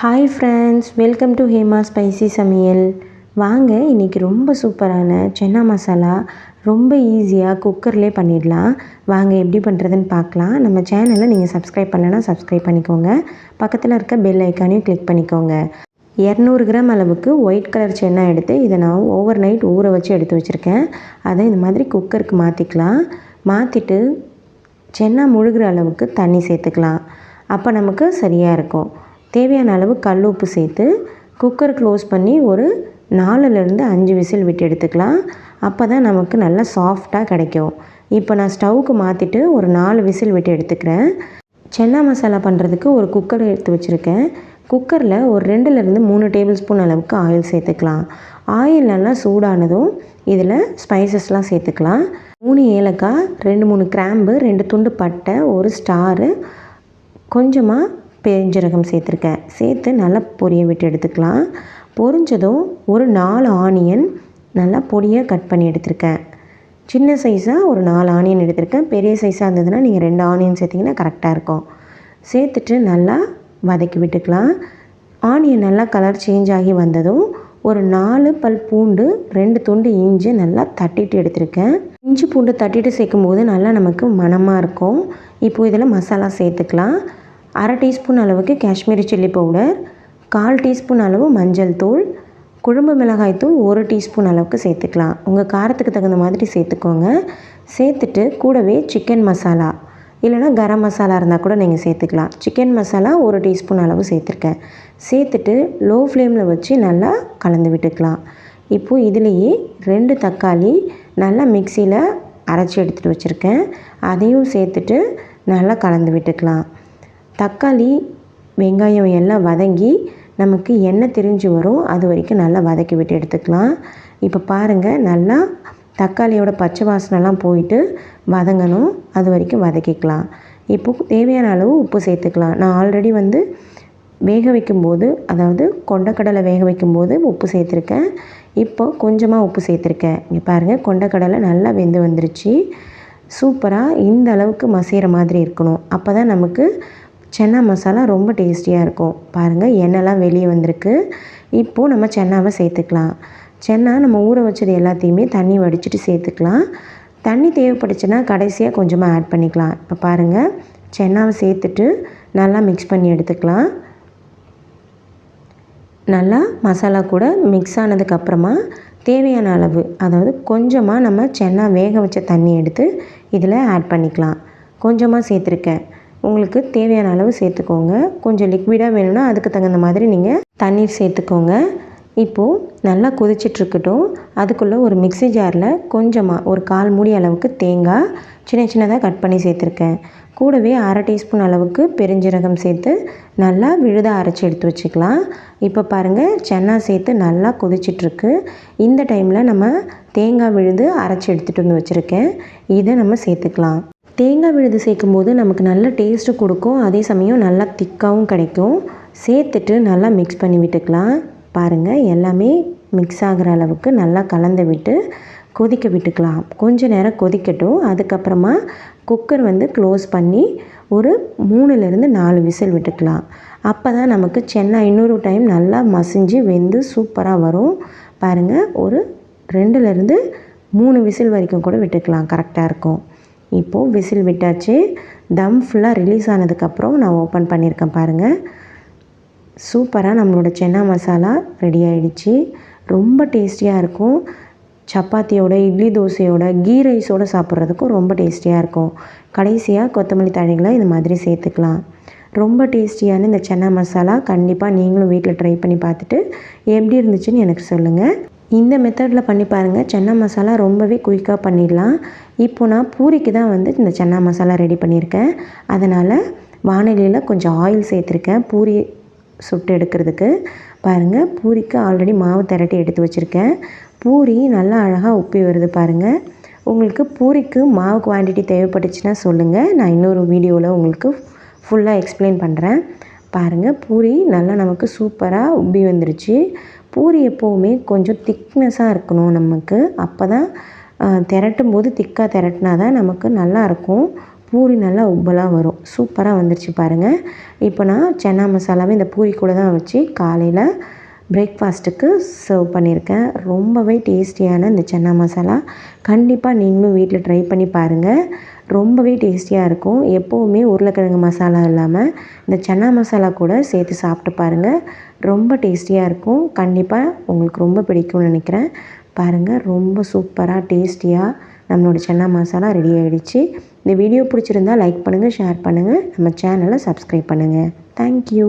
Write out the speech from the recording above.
Hi friends welcome to Hema spicy சமையல் வாங்க இன்றைக்கி ரொம்ப சூப்பரான சென்னா மசாலா ரொம்ப ஈஸியாக குக்கர்லேயே பண்ணிடலாம். வாங்க எப்படி பண்ணுறதுன்னு பார்க்கலாம். நம்ம சேனலை நீங்கள் சப்ஸ்கிரைப் பண்ணலைன்னா சப்ஸ்கிரைப் பண்ணிக்கோங்க. பக்கத்தில் இருக்க பெல் ஐக்கானையும் கிளிக் பண்ணிக்கோங்க. இரநூறு கிராம் அளவுக்கு ஒயிட் கலர் சென்னா எடுத்து இதை நான் ஓவர் நைட் ஊற வச்சு எடுத்து வச்சுருக்கேன். அதை இந்த மாதிரி குக்கருக்கு மாற்றிக்கலாம் மாற்றிட்டு சென்னா முழுகிற அளவுக்கு தண்ணி சேர்த்துக்கலாம். அப்போ நமக்கு சரியாக இருக்கும். தேவையான அளவு கல் உப்பு சேர்த்து குக்கர் க்ளோஸ் பண்ணி ஒரு நாலுலேருந்து அஞ்சு விசில் விட்டு எடுத்துக்கலாம். அப்போ தான் நமக்கு நல்லா சாஃப்டாக கிடைக்கும். இப்போ நான் ஸ்டவ்வுக்கு மாற்றிட்டு ஒரு நாலு விசில் விட்டு எடுத்துக்கிறேன். சென்னா மசாலா பண்ணுறதுக்கு ஒரு குக்கர் எடுத்து வச்சுருக்கேன். குக்கரில் ஒரு ரெண்டுலேருந்து மூணு டேபிள் ஸ்பூன் அளவுக்கு ஆயில் சேர்த்துக்கலாம். ஆயில் நல்லா சூடானதும் இதில் ஸ்பைசஸ்லாம் சேர்த்துக்கலாம். மூணு ஏலக்காய் ரெண்டு மூணு கிராம்பு ரெண்டு துண்டு பட்டை ஒரு ஸ்டாரு கொஞ்சமாக பெருஞ்சீரகம் சேர்த்துருக்கேன். சேர்த்து நல்லா பொரிய விட்டு எடுத்துக்கலாம். பொரிஞ்சதும் ஒரு நாலு ஆனியன் நல்லா பொடியாக கட் பண்ணி எடுத்திருக்கேன். சின்ன சைஸாக ஒரு நாலு ஆனியன் எடுத்திருக்கேன். பெரிய சைஸாக இருந்ததுன்னா நீங்கள் ரெண்டு ஆனியன் சேர்த்திங்கன்னா கரெக்டாக இருக்கும். சேர்த்துட்டு நல்லா வதக்கி விட்டுக்கலாம். ஆனியன் நல்லா கலர் சேஞ்ச் ஆகி வந்ததும் ஒரு நாலு பல் பூண்டு ரெண்டு துண்டு இஞ்சி நல்லா தட்டிட்டு எடுத்திருக்கேன். இஞ்சி பூண்டு தட்டிட்டு சேர்க்கும் போது நல்லா நமக்கு மனமாக இருக்கும். இப்போ இதில் மசாலா சேர்த்துக்கலாம். அரை டீஸ்பூன் அளவுக்கு காஷ்மீரி சில்லி பவுடர் கால் டீஸ்பூன் அளவு மஞ்சள் தூள் குழம்பு மிளகாய் தூள் ஒரு டீஸ்பூன் அளவுக்கு சேர்த்துக்கலாம். உங்கள் காரத்துக்கு தகுந்த மாதிரி சேர்த்துக்கோங்க. சேர்த்துட்டு கூடவே சிக்கன் மசாலா இல்லைனா கரம் மசாலா இருந்தால் கூட நீங்கள் சேர்த்துக்கலாம். சிக்கன் மசாலா ஒரு டீஸ்பூன் அளவு சேர்த்துருக்கேன். சேர்த்துட்டு லோ ஃப்ளேமில் வச்சு நல்லா கலந்து விட்டுக்கலாம். இப்போது இதுலேயே ரெண்டு தக்காளி நல்லா மிக்சியில் அரைச்சி எடுத்துகிட்டு வச்சுருக்கேன். அதையும் சேர்த்துட்டு நல்லா கலந்து விட்டுக்கலாம். தக்காளி வெங்காயம் எல்லாம் வதங்கி நமக்கு எண்ணெய் தெரிஞ்சு வரும். அது வரைக்கும் நல்லா வதக்கி விட்டு எடுத்துக்கலாம். இப்போ பாருங்கள் நல்லா தக்காளியோட பச்சை வாசனைலாம் போயிட்டு வதங்கணும். அது வரைக்கும் வதக்கிக்கலாம். இப்போ தேவையான அளவு உப்பு சேர்த்துக்கலாம். நான் ஆல்ரெடி வந்து வேக வைக்கும்போது அதாவது கொண்டக்கடலை வேக வைக்கும்போது உப்பு சேர்த்துருக்கேன். இப்போ கொஞ்சமாக உப்பு சேர்த்துருக்கேன். இங்கே பாருங்கள் கொண்டக்கடலை நல்லா வெந்து வந்துருச்சு. சூப்பராக இந்த அளவுக்கு மசிகிற மாதிரி இருக்கணும். அப்போ தான் நமக்கு சென்னா மசாலா ரொம்ப டேஸ்டியாக இருக்கும். பாருங்கள் எண்ணெய்லாம் வெளியே வந்திருக்கு. இப்போது நம்ம சென்னாவை சேர்த்துக்கலாம். சென்னா நம்ம ஊற வச்சது எல்லாத்தையுமே தண்ணி வடிச்சிட்டு சேர்த்துக்கலாம். தண்ணி தேவைப்பட்டுச்சுன்னா கடைசியாக கொஞ்சமாக ஆட் பண்ணிக்கலாம். இப்போ பாருங்கள் சென்னாவை சேர்த்துட்டு நல்லா மிக்ஸ் பண்ணி எடுத்துக்கலாம். நல்லா மசாலா கூட மிக்ஸ் ஆனதுக்கப்புறமா தேவையான அளவு அதாவது கொஞ்சமாக நம்ம சென்னா வேக வச்ச தண்ணி எடுத்து இதில் ஆட் பண்ணிக்கலாம். கொஞ்சமாக சேர்த்துருக்கேன். உங்களுக்கு தேவையான அளவு சேர்த்துக்கோங்க. கொஞ்சம் லிக்விடாக வேணும்னா அதுக்கு தகுந்த மாதிரி நீங்கள் தண்ணீர் சேர்த்துக்கோங்க. இப்போது நல்லா கொதிச்சிட்ருக்கட்டும். அதுக்குள்ளே ஒரு மிக்சி ஜாரில் கொஞ்சமாக ஒரு கால் மூடி அளவுக்கு தேங்காய் சின்ன சின்னதாக கட் பண்ணி சேர்த்துருக்கேன். கூடவே அரை டீஸ்பூன் அளவுக்கு பெருஞ்சீரகம் சேர்த்து நல்லா விழுதாக அரைச்சி எடுத்து வச்சுக்கலாம். இப்போ பாருங்கள் சென்னா சேர்த்து நல்லா கொதிச்சிட்ருக்கு. இந்த டைமில் நம்ம தேங்காய் விழுது அரைச்சி எடுத்துகிட்டு வந்து வச்சுருக்கேன். இதை நம்ம சேர்த்துக்கலாம். தேங்காய் விழுது சேர்க்கும் போது நமக்கு நல்ல டேஸ்ட்டு கொடுக்கும். அதே சமயம் நல்லா திக்காகவும் கிடைக்கும். சேர்த்துட்டு நல்லா மிக்ஸ் பண்ணி விட்டுக்கலாம். பாருங்கள் எல்லாமே மிக்ஸ் ஆகிற அளவுக்கு நல்லா கலந்து விட்டு கொதிக்க விட்டுக்கலாம். கொஞ்ச நேரம் கொதிக்கட்டும். அதுக்கப்புறமா குக்கர் வந்து க்ளோஸ் பண்ணி ஒரு மூணுலேருந்து நாலு விசில் விட்டுக்கலாம். அப்போ தான் நமக்கு சென்னை இன்னொரு டைம் நல்லா மசிஞ்சு வெந்து சூப்பராக வரும். பாருங்கள் ஒரு ரெண்டுலேருந்து மூணு விசில் வரைக்கும் கூட விட்டுக்கலாம். கரெக்டாக இருக்கும். இப்போது விசில் விட்டாச்சு. தம் ஃபுல்லாக ரிலீஸ் ஆனதுக்கப்புறம் நான் ஓப்பன் பண்ணியிருக்கேன் பாருங்கள் சூப்பராக நம்மளோட சென்னா மசாலா ரெடி ஆகிடுச்சு ரொம்ப டேஸ்டியாக இருக்கும். சப்பாத்தியோட இட்லி தோசையோட கீ ரைஸோடு சாப்பிட்றதுக்கும் ரொம்ப டேஸ்டியாக இருக்கும். கடைசியாக கொத்தமல்லி தழைகளை இந்த மாதிரி சேர்த்துக்கலாம். ரொம்ப டேஸ்டியான இந்த சென்னா மசாலா கண்டிப்பாக நீங்களும் வீட்டில் ட்ரை பண்ணி பார்த்துட்டு எப்படி இருந்துச்சுன்னு எனக்கு சொல்லுங்கள் இந்த மெத்தடில் பண்ணி பாருங்கள் சென்னா மசாலா ரொம்பவே குயிக்காக பண்ணிடலாம். இப்போ நான் பூரிக்கு தான் வந்து இந்த சென்னா மசாலா ரெடி பண்ணியிருக்கேன். அதனால் வானிலையில் கொஞ்சம் ஆயில் சேர்த்துருக்கேன். பூரி சுட்டு எடுக்கிறதுக்கு. பாருங்கள் பூரிக்கு ஆல்ரெடி மாவு திரட்டி எடுத்து வச்சுருக்கேன். பூரி நல்லா அழகாக உப்பி வருது பாருங்கள் உங்களுக்கு பூரிக்கு மாவு குவான்டிட்டி தேவைப்பட்டுச்சுன்னா சொல்லுங்கள் நான் இன்னொரு வீடியோவில் உங்களுக்கு ஃபுல்லாக எக்ஸ்பிளைன் பண்ணுறேன் பாருங்கள் பூரி நல்லா நமக்கு சூப்பராக உப்பி வந்துருச்சு. பூரி எப்போவுமே கொஞ்சம் திக்னஸாக இருக்கணும் நமக்கு. அப்போ தான் திரட்டும் போது திக்காக திரட்டினா தான் நமக்கு நல்லாயிருக்கும். பூரி நல்லா உப்பலாக வரும். சூப்பராக வந்துருச்சு பாருங்கள் இப்போ நான் சென்னா மசாலாவை இந்த பூரி கூட தான் வச்சு காலையில் பிரேக்ஃபாஸ்ட்டுக்கு சர்வ் பண்ணியிருக்கேன். ரொம்பவே டேஸ்டியான இந்த சன்னா மசாலா. கண்டிப்பாக நீங்களும் வீட்டில் ட்ரை பண்ணி பாருங்கள் ரொம்பவே டேஸ்டியாக இருக்கும். எப்போவுமே உருளைக்கிழங்கு மசாலா இல்லாமல் இந்த சன்னா மசாலா கூட சேர்த்து சாப்பிட்டு பாருங்கள் ரொம்ப டேஸ்டியாக இருக்கும். கண்டிப்பாக உங்களுக்கு ரொம்ப பிடிக்கும்னு நினைக்கிறேன். பாருங்கள் ரொம்ப சூப்பராக டேஸ்டியாக நம்மளோட சன்னா மசாலா ரெடி ஆகிடுச்சு இந்த வீடியோ பிடிச்சிருந்தா லைக் பண்ணுங்கள் ஷேர் பண்ணுங்கள் நம்ம சேனலை சப்ஸ்கிரைப் பண்ணுங்கள் தேங்க்யூ